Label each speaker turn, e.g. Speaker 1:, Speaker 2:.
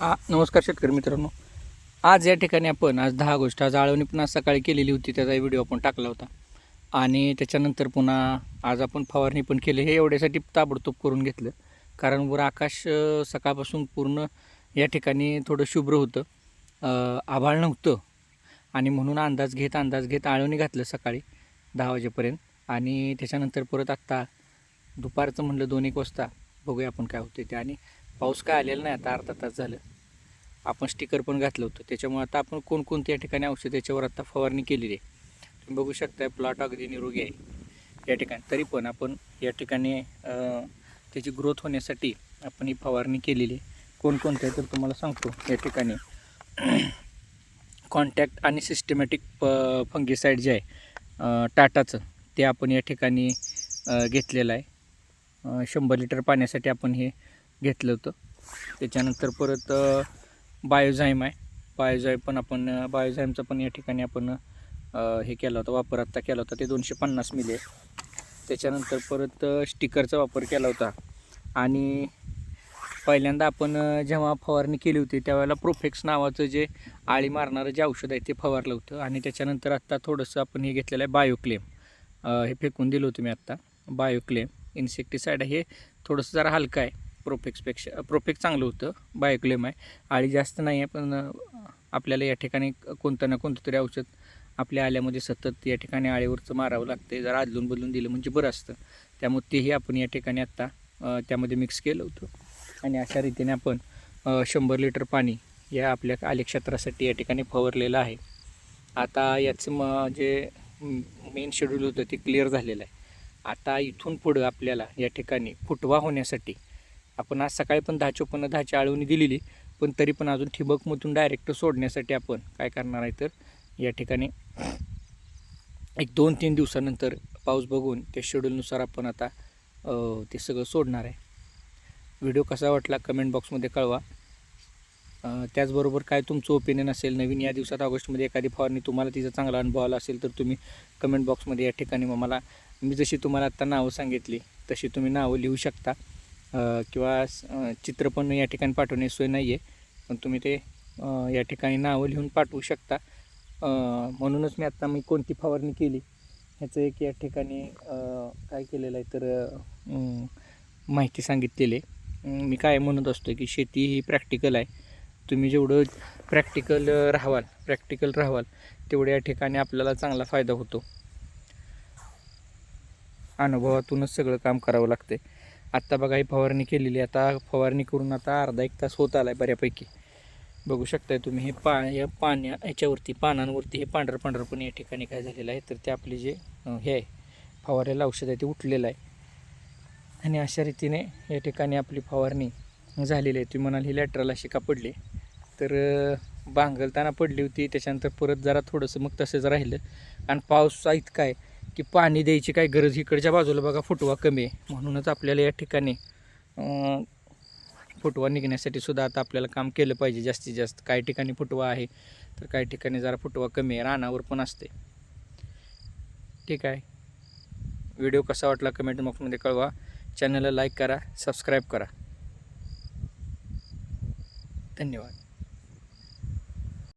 Speaker 1: आ नमस्कार शेतकरी मित्रांनो. आज या ठिकाणी आपण आज दहा गोष्ट आज आळवणी पण आज सकाळी केलेली होती त्याचा व्हिडिओ आपण टाकला होता. आणि त्याच्यानंतर पुन्हा आज आपण फवारणी पण केली हे एवढ्यासाठी ताबडतोब करून घेतलं. कारण वर आकाश सकाळपासून पूर्ण या ठिकाणी थोडं शुभ्र होतं आभाळ नव्हतं. आणि म्हणून अंदाज घेत अंदाज घेत आळवणी घातलं सकाळी दहा वाजेपर्यंत. आणि त्याच्यानंतर परत आत्ता दुपारचं म्हणलं दोन एक वाजता बघूया आपण काय होते ते. आणि पाऊस काय आलेला नाही आता अर्धा तास झालं. आपण स्टिकर पण घातलं होतं. त्याच्यामुळे आता आपण कोणकोणत्या ठिकाणी औषध याच्यावर आता फवारणी केलेली आहे. तुम्ही बघू शकता प्लॉट अगदी निरोगी आहे. या ठिकाणी तरी पण आपण या ठिकाणी त्याची ग्रोथ होण्यासाठी आपण ही फवारणी केलेली आहे. कोणकोणत्या तर तुम्हाला सांगतो. या ठिकाणी कॉन्टॅक्ट आणि सिस्टमॅटिक प फंगिसाईड जे आहे टाटाचं ते आपण या ठिकाणी घेतलेलं आहे. शंभर लिटर पाण्यासाठी आपण हे घेतलं होतं. त्याच्यानंतर परत बायोझाईम आहे. बायोझाईम पण आपण बायोझाईमचा पण या ठिकाणी आपण हे केला होता वापर आत्ता केला होता. ते दोनशे पन्नास मिली आहे. त्याच्यानंतर परत स्टिकरचा वापर केला होता. आणि पहिल्यांदा आपण जेव्हा फवारणी केली होती त्यावेळेला प्रोफेक्स नावाचं जे आळी मारणारं जे औषध आहे ते फवारलं होतं. आणि त्याच्यानंतर आत्ता थोडंसं आपण हे घेतलेलं आहे बायोक्लेम. हे फेकून दिलं होतं मी आत्ता. बायोक्लेम. इन्सेक्टिसाईड हे थोडंसं जरा हलकं आहे. प्रोफेक्सपेक्षा प्रोफेक्स चांगलं होतं. बायोक्लेम आहे. आळी जास्त नाही आहे पण आपल्याला या ठिकाणी कोणतं ना कोणतं तरी औषध आपल्या आल्यामध्ये सतत या ठिकाणी आळीवरचं मारावं लागते जरा आदलून बदलून दिलं म्हणजे बरं असतं. त्यामुळे तेही आपण या ठिकाणी आत्ता त्यामध्ये मिक्स केलं होतं. आणि अशा रीतीने आपण शंभर लिटर पाणी या आपल्या आले क्षेत्रासाठी या ठिकाणी फवारलेलं आहे. आता याचं म जे मेन शेड्यूल होतं ते क्लिअर झालेलं आहे. आता इथून पुढं आपल्याला या ठिकाणी फुटवा होण्यासाठी आपण आज सकाळी पण दहा चोपन्न दहाची आळवणी दिलेली पण तरी पण अजून ठिबकमधून डायरेक्ट सोडण्यासाठी आपण काय करणार आहे तर या ठिकाणी एक दोन तीन दिवसानंतर पाऊस बघून त्या शेड्यूलनुसार आपण आता ते सगळं सोडणार आहे. व्हिडिओ कसा वाटला कमेंट बॉक्समध्ये कळवा. त्याचबरोबर काय तुमचं ओपिनियन असेल नवीन या दिवसात ऑगस्टमध्ये एखादी फवारणी तुम्हाला तिचा चांगला अनुभव आला असेल तर तुम्ही कमेंट बॉक्समध्ये या ठिकाणी मग मला मी जशी तुम्हाला आत्ता नावं सांगितली तशी तुम्ही नावं लिहू शकता. किंवा चित्र पण या ठिकाणी पाठवण्याची सोय नाही आहे पण तुम्ही ते या ठिकाणी नावं लिहून पाठवू शकता. म्हणूनच मी आत्ता मी कोणती फवारणी केली? ह्याचं एक या ठिकाणी काय केलेलं आहे तर माहिती सांगितलेली आहे. मी काय म्हणत असतो की शेती ही प्रॅक्टिकल आहे. तुम्ही जेवढं प्रॅक्टिकल राहाल प्रॅक्टिकल राहाल तेवढ्या या ठिकाणी आपल्याला चांगला फायदा होतो. अनुभवातूनच सगळं काम करावं लागते आत्ता बघा ही फवारणी केलेली आहे. आता फवारणी करून आता अर्धा एक तास होत आला आहे बऱ्यापैकी. बघू शकताय तुम्ही हे पा या पाण्या याच्यावरती पानांवरती हे पांढरं पांढरं पण या ठिकाणी काय झालेलं आहे. तर ते आपले जे हे आहे फवारेला औषध आहे ते उठलेलं आहे. आणि अशा रीतीने या ठिकाणी आपली फवारणी झालेली आहे. तुम्ही म्हणाल ही लॅटरल अशी का पडली? तर बांगलताना पडली होती. त्याच्यानंतर परत जरा थोडंसं मग तसंच राहिलं. आणि पाऊस इतका आहे. की पाणी द्यायची काय गरज इकडच्या बाजूला बघा फुटवा कमी आहे. म्हणूनच आपल्याला या ठिकाणी फुटवा निघण्यासाठी सुद्धा आता आपल्याला काम केलं पाहिजे जास्तीत जास्त. काही ठिकाणी फुटवा आहे तर काही ठिकाणी जरा फुटवा कमी आहे. रानावर पण असते. ठीक आहे. व्हिडिओ कसा वाटला कमेंट बॉक्समध्ये कळवा. चॅनलला लाईक करा सबस्क्राईब करा. धन्यवाद.